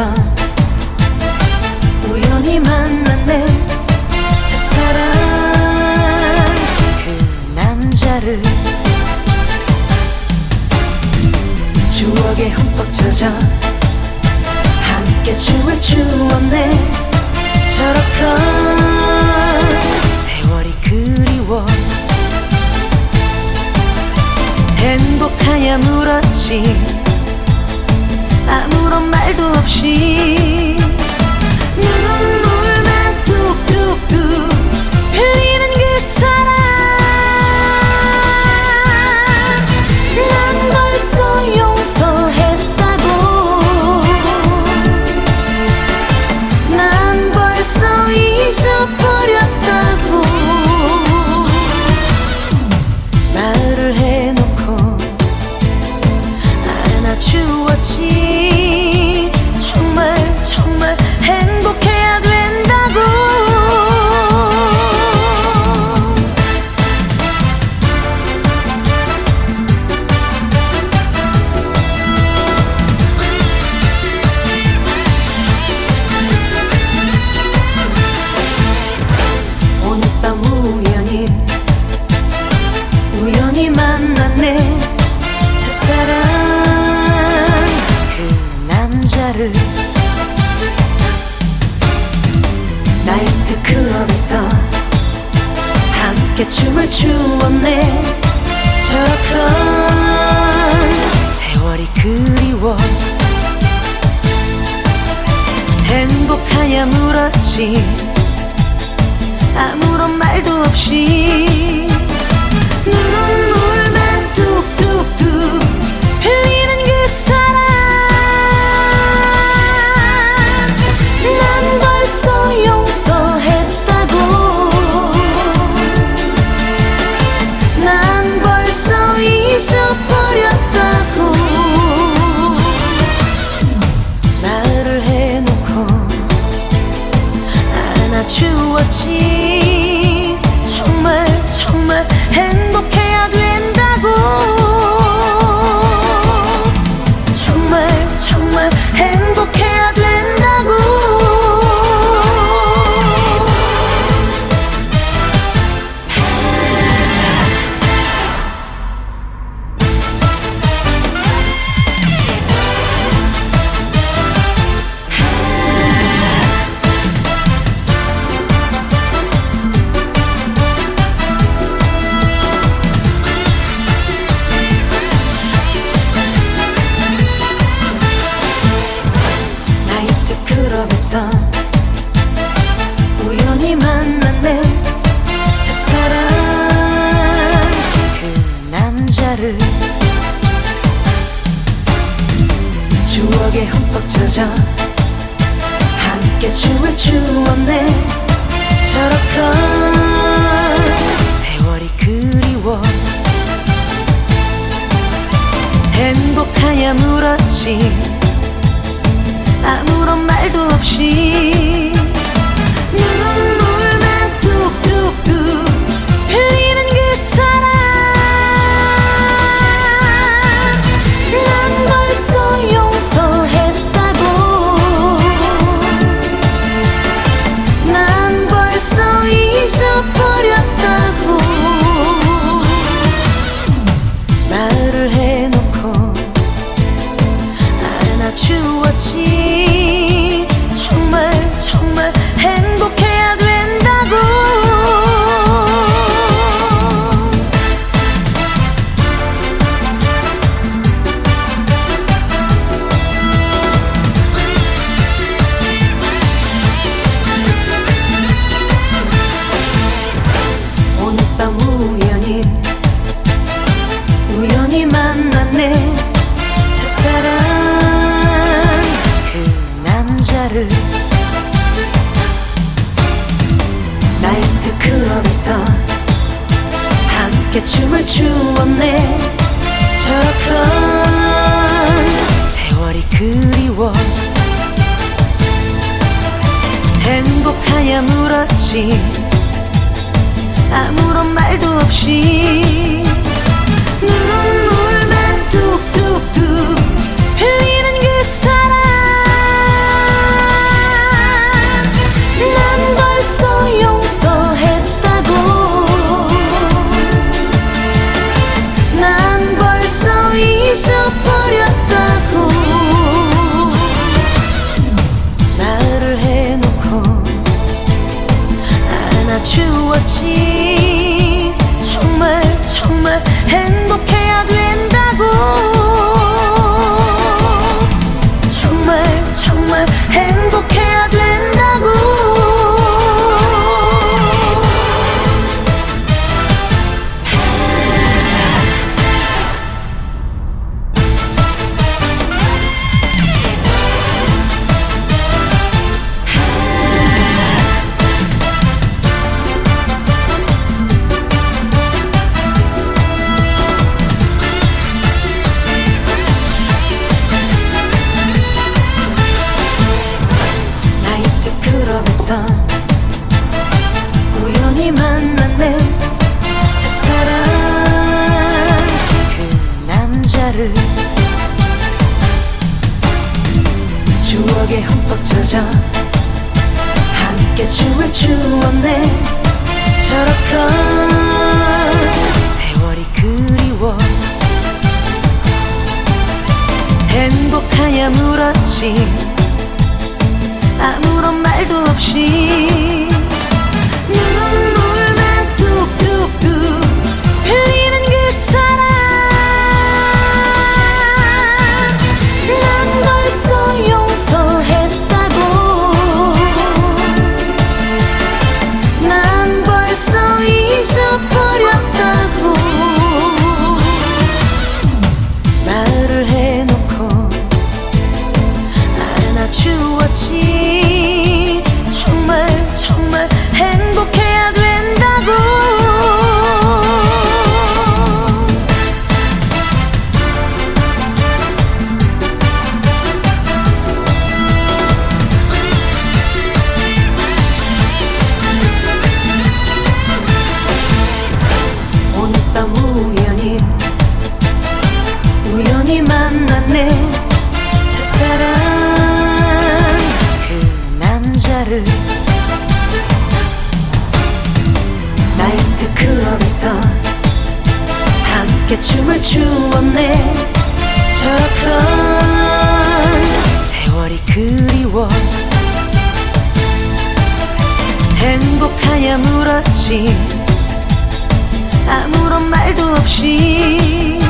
있던 우연히 만났는 첫사랑 그 남자를 추억에 흠뻑 젖어 함께 춤을 추었네. 저렇건 세월이 그리워 행복하냐 물었지. 아무런 말도 없이 만났네. 첫사랑 그 남자를 나이트 클럽에서 함께 춤을 추었네. 저렇건 세월이 그리워. 행복하냐 물었지. 아무런 말도 없이 ti. 젖어 함께 춤을 추었네. 저렇건 세월이 그리워. 행복하냐 물었지. 아무런 말도 없이 去握紧 함께 춤을 추었네. 저렇건 세월이 그리워. 행복하냐 물었지. 아무런 말도 없이 And 항상 우연히 만났는 첫사랑 그 남자를 추억에 흠뻑 젖어 함께 춤을 추었네. 저렇건 세월이 그리워 행복하냐 물었지. 아무런 말도 없이 그리워. 행복하냐 물었지. 아무런 말도 없이